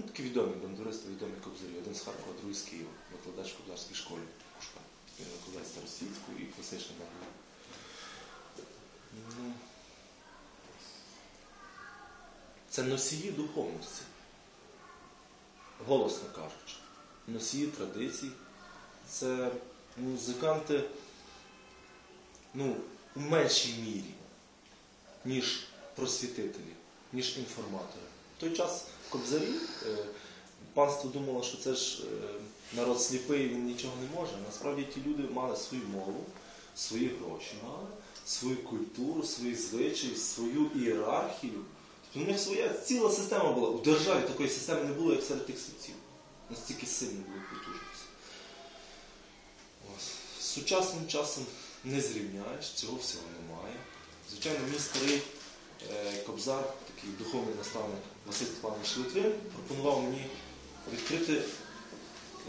Ну, такі відомі бандуристи, відомі кобзарі. Один з Харкова, другий з Києва, викладач в кобзарській школі Кушка. Він старосвітську і класичну бандуру. Ну, це носії духовності, голосно кажучи. Носії традицій. Це музиканти ну, у меншій мірі, ніж просвітителі, ніж інформатори. Той час кобзарі, е, панство думало, що це ж е, народ сліпий, він нічого не може. Насправді ті люди мали свою мову, свої гроші мали, свою культуру, свої звичаї, свою ієрархію. У них своя ціла система була. У державі такої системи не було, як серед тих світів. Настільки сильно були потужності. Сучасним часом не зрівняєш, цього всього немає. Звичайно, мій старий кобзар, такий духовний наставник Василь Степанович Литвин, пропонував мені відкрити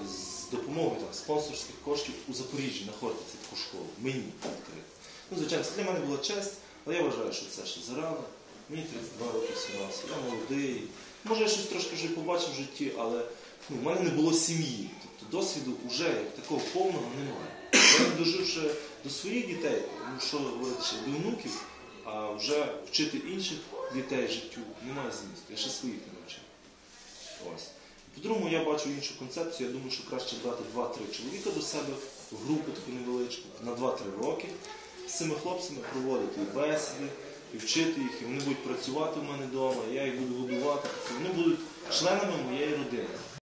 з допомогою там, спонсорських коштів у Запоріжжі на Хортиці таку школу. Мені відкрити. Ну, звичайно, це для мене була честь, але я вважаю, що це ще зарано. Мені 32 роки всього, я молодий. Може, я щось трошки вже побачив в житті, але ну, в мене не було сім'ї. Тобто досвіду вже як такого повного немає. Я не дожив ще до своїх дітей, ну що говорити ще до внуків, а вже вчити інших дітей життю немає змісту. Я ще своїх не навчив. Ось. По-другому, я бачу іншу концепцію. Я думаю, що краще брати 2-3 чоловіка до себе в групу таку невеличку на 2-3 роки. З цими хлопцями проводити і бесіди, і вчити їх, і вони будуть працювати в мене вдома, я їх буду годувати. Вони будуть членами моєї родини.